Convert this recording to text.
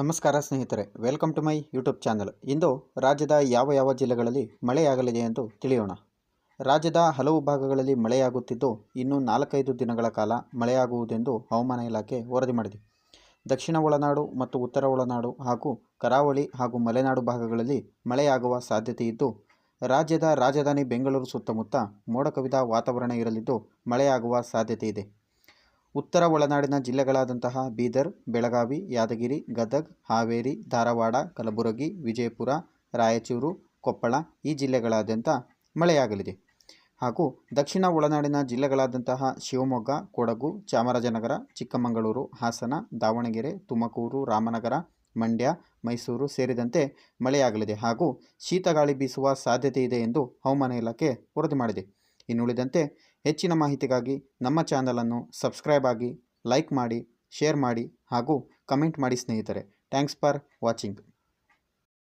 ನಮಸ್ಕಾರ ಸ್ನೇಹಿತರೆ welcome to my YouTube channel ಇಂದು ರಾಜ್ಯದ ಯಾವ ಯಾವ ಜಿಲ್ಲೆಗಳಲ್ಲಿ ಮಳೆಯಾಗಲಿದೆ ಎಂದು ತಿಳಿಯೋಣ. ರಾಜ್ಯದ ಹಲವು ಭಾಗಗಳಲ್ಲಿ ಮಳೆಯಾಗುತ್ತಿದ್ದು, ಇನ್ನು ನಾಲ್ಕೈದು ದಿನಗಳ ಕಾಲ ಮಳೆಯಾಗುವುದೆಂದು ಹವಾಮಾನ ಇಲಾಖೆ ವರದಿ ಮಾಡಿದೆ. ದಕ್ಷಿಣ ಒಳನಾಡು ಮತ್ತು ಉತ್ತರ ಒಳನಾಡು ಹಾಗೂ ಕರಾವಳಿ ಹಾಗೂ ಮಲೆನಾಡು ಭಾಗಗಳಲ್ಲಿ ಮಳೆಯಾಗುವ ಸಾಧ್ಯತೆ ಇದ್ದು, ರಾಜ್ಯದ ರಾಜಧಾನಿ ಬೆಂಗಳೂರು ಸುತ್ತಮುತ್ತ ಮೋಡ ಕವಿದ ವಾತಾವರಣ ಇರಲಿದ್ದು, ಮಳೆಯಾಗುವ ಸಾಧ್ಯತೆ ಇದೆ. ಉತ್ತರ ಒಳನಾಡಿನ ಜಿಲ್ಲೆಗಳಾದಂತಹ ಬೀದರ್, ಬೆಳಗಾವಿ, ಯಾದಗಿರಿ, ಗದಗ್, ಹಾವೇರಿ, ಧಾರವಾಡ, ಕಲಬುರಗಿ, ವಿಜಯಪುರ, ರಾಯಚೂರು, ಕೊಪ್ಪಳ ಈ ಜಿಲ್ಲೆಗಳಾದ್ಯಂತ ಮಳೆಯಾಗಲಿದೆ. ಹಾಗೂ ದಕ್ಷಿಣ ಒಳನಾಡಿನ ಜಿಲ್ಲೆಗಳಾದಂತಹ ಶಿವಮೊಗ್ಗ, ಕೊಡಗು, ಚಾಮರಾಜನಗರ, ಚಿಕ್ಕಮಗಳೂರು, ಹಾಸನ, ದಾವಣಗೆರೆ, ತುಮಕೂರು, ರಾಮನಗರ, ಮಂಡ್ಯ, ಮೈಸೂರು ಸೇರಿದಂತೆ ಮಳೆಯಾಗಲಿದೆ. ಹಾಗೂ ಶೀತಗಾಳಿ ಬೀಸುವ ಸಾಧ್ಯತೆ ಇದೆ ಎಂದು ಹವಾಮಾನ ಇಲಾಖೆ ವರದಿ ಮಾಡಿದೆ. ಇನ್ನುಳಿದಂತೆ ಹೆಚ್ಚಿನ ಮಾಹಿತಿಗಾಗಿ ನಮ್ಮ ಚಾನಲನ್ನು ಸಬ್ಸ್ಕ್ರೈಬ್ ಆಗಿ ಲೈಕ್ ಮಾಡಿ, ಶೇರ್ ಮಾಡಿ ಹಾಗೂ ಕಮೆಂಟ್ ಮಾಡಿ ಸ್ನೇಹಿತರೆ. Thanks for watching.